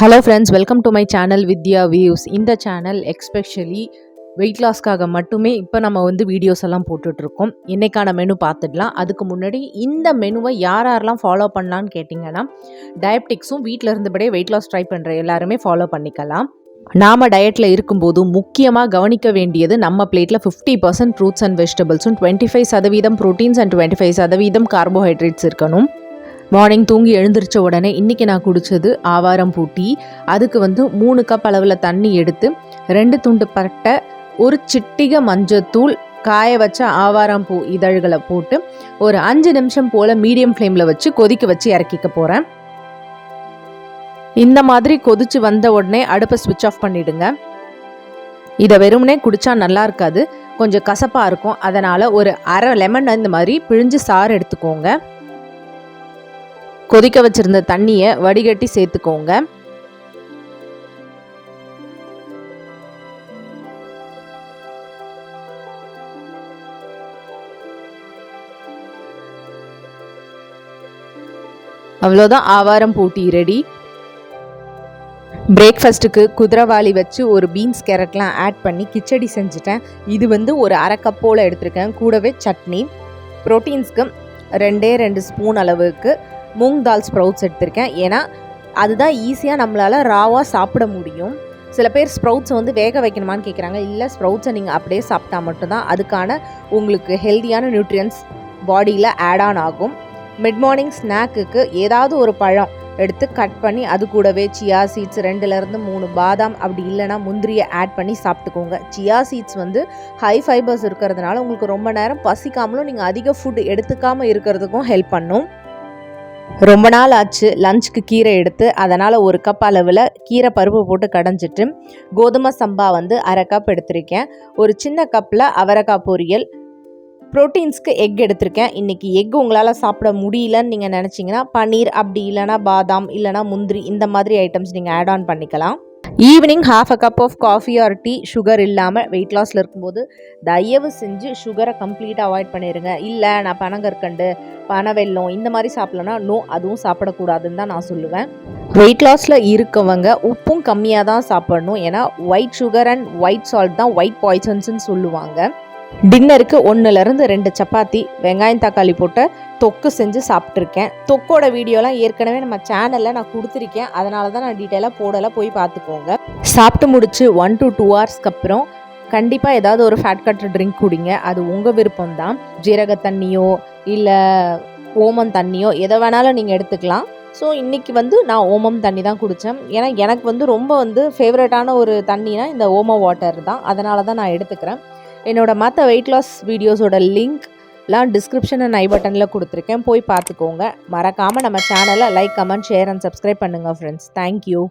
Hello friends welcome to my channel Vidya views இந்த channel especially weight லாஸ்க்காக மட்டுமே இப்போ நம்ம வந்து வீடியோஸ் எல்லாம் போட்டுட்ருக்கோம் இன்றைக்கான மெனு பார்த்துடலாம். அதுக்கு முன்னாடி இந்த மெனுவை யார் யாரெல்லாம் ஃபாலோ பண்ணலான்னு கேட்டிங்கன்னா டயபெட்டிக்ஸும் வீட்டில் இருந்தபடியே வெயிட் லாஸ் ட்ரை பண்ணுற எல்லாருமே ஃபாலோ பண்ணிக்கலாம். நாம் டயட்டில் இருக்கும்போது முக்கியமாக கவனிக்க வேண்டியது நம்ம பிளேட்டில் ஃபிஃப்டி பர்சன்ட் ஃப்ரூட்ஸ் அண்ட் வெஜிடபிள்ஸும் டுவெண்ட்டி ஃபைவ் சதவீதம் ப்ரோட்டீன்ஸ் அண்ட் டுவெண்ட்டி ஃபைவ் சதவீதம் கார்போஹைட்ரேட்ஸ் இருக்கணும். மார்னிங் தூங்கி எழுந்திரிச்ச உடனே இன்றைக்கி நான் குடித்தது ஆவாரம் பூட்டி அதுக்கு வந்து மூணு கப் அளவில் தண்ணி எடுத்து ரெண்டு துண்டு பட்டை ஒரு சிட்டிகை மஞ்சத்தூள் காய வச்ச ஆவாரம் பூ இதழ்களை போட்டு ஒரு அஞ்சு நிமிஷம் போல் மீடியம் ஃப்ளேமில் வச்சு கொதிக்க வச்சு இறக்கிக்க போகிறேன் இந்த மாதிரி கொதிச்சு வந்த உடனே அடுப்பை ஸ்விட்ச் ஆஃப் பண்ணிடுங்க. இதை வெறுமனே குடித்தா நல்லா இருக்காது கொஞ்சம் கசப்பாக இருக்கும். அதனால் ஒரு அரை லெமன் இந்த மாதிரி பிழிஞ்சு சாறு எடுத்துக்கோங்க. கொதிக்க வச்சிருந்த தண்ணியை வடிகட்டி சேர்த்துக்கோங்க. அவ்வளோதான் ஆவாரம் பூட்டி ரெடி பிரேக்ஃபாஸ்ட்டுக்கு குதிரவாளி வச்சு ஒரு பீன்ஸ் கேரட்லாம் ஆட் பண்ணி கிச்சடி செஞ்சுட்டேன். இது வந்து ஒரு அரை கப்போல் எடுத்திருக்கேன். கூடவே சட்னி. ப்ரோட்டீன்ஸ்க்கு ரெண்டே ரெண்டு ஸ்பூன் அளவுக்கு மூங் தால் ஸ்ப்ரவுட்ஸ் எடுத்திருக்கேன். ஏன்னா அதுதான் ஈஸியாக நம்மளால் ராவாக சாப்பிட முடியும். சில பேர் ஸ்ப்ரவுட்ஸை வந்து வேக வைக்கணுமான்னு கேட்குறாங்க இல்லை ஸ்ப்ரவுட்ஸை நீங்கள் அப்படியே சாப்பிட்டா மட்டும்தான் அதுக்கான உங்களுக்கு ஹெல்த்தியான நியூட்ரியன்ஸ் பாடியில் ஆட் ஆன் ஆகும். மிட் மார்னிங் ஸ்நாக்குக்கு ஏதாவது ஒரு பழம் எடுத்து கட் பண்ணி அது கூடவே சியா சீட்ஸ் ரெண்டுலேருந்து மூணு பாதாம் அப்படி இல்லைனா முந்திரியை ஆட் பண்ணி சாப்பிட்டுக்கோங்க. சியா சீட்ஸ் வந்து ஹை ஃபைபர்ஸ் இருக்கிறதுனால உங்களுக்கு ரொம்ப நேரம் பசிக்காமலும் நீங்கள் அதிக ஃபுட் எடுத்துக்காமல் இருக்கிறதுக்கும் ஹெல்ப் பண்ணும். ரொம்ப நாள் ஆச்சு லஞ்சுக்கு கீரை எடுத்து அதனால் ஒரு கப் அளவில் கீரை பருப்பு போட்டு கடைஞ்சிட்டு கோதுமை சம்பா வந்து அரை கப் எடுத்திருக்கேன். ஒரு சின்ன கப்பில் அவரைக்காய் பொரியல். ப்ரோட்டீன்ஸ்க்கு எக் எடுத்திருக்கேன். இன்றைக்கி எக் உங்களால் சாப்பிட முடியலன்னு நீங்கள் நினச்சிங்கன்னா பன்னீர் அப்படி இல்லைனா பாதாம் இல்லைனா முந்திரி இந்த மாதிரி ஐட்டம்ஸ் நீங்கள் ஆட் ஆன் பண்ணிக்கலாம். Evening half a cup of coffee or tea sugar இல்லாமல் வெயிட் லாஸில் இருக்கும்போது தயவு செஞ்சு சுகரை கம்ப்ளீட்டாக அவாய்ட் பண்ணிடுங்க இல்லை நான் பனங்கற்கண்டு பனவெல்லம் இந்த மாதிரி சாப்பிட்லன்னா நோ அதுவும் சாப்பிடக்கூடாதுன்னு தான் நான் சொல்லுவேன். வெயிட் லாஸில் இருக்கவங்க உப்பும் கம்மியாக தான் சாப்பிடணும். ஏன்னா white sugar and white salt தான் ஒயிட் பாய்சன்ஸ்னு சொல்லுவாங்க. டின்னருக்கு ஒன்றுலேருந்து ரெண்டு சப்பாத்தி வெங்காயம் தக்காளி போட்டு தொக்கு செஞ்சு சாப்பிட்ருக்கேன் தொக்கோட வீடியோலாம் ஏற்கனவே நம்ம சேனலில் நான் கொடுத்துருக்கேன். அதனால தான் நான் டீட்டெயிலாக போடலை போய் பார்த்துக்கோங்க. சாப்பிட்டு முடிச்சு ஒன் டு டூ ஹவர்ஸ்க்கு அப்புறம் கண்டிப்பாக ஏதாவது ஒரு ஃபேட் கட்டர் ட்ரிங்க் குடிங்க. அது உங்கள் விருப்பம் தான் ஜீரக தண்ணியோ இல்லை ஓமம் தண்ணியோ எதை வேணாலும் நீங்கள் எடுத்துக்கலாம். ஸோ இன்றைக்கி வந்து நான் ஓமம் தண்ணி தான் குடித்தேன் ஏன்னா எனக்கு வந்து ரொம்ப வந்து ஃபேவரட்டான ஒரு தண்ணினா இந்த ஓம வாட்டர் தான். அதனால தான் நான் எடுத்துக்கிறேன். என்னோடய மற்ற வெயிட் லாஸ் வீடியோஸோட லிங்க்லாம் டிஸ்கிரிப்ஷன் அண்ட் ஐ பட்டனில் கொடுத்துருக்கேன். போய் பார்த்துக்கோங்க. மறக்காமல் நம்ம சேனலை like comment share and subscribe பண்ணுங்கள் ஃப்ரெண்ட்ஸ் தேங்க்யூ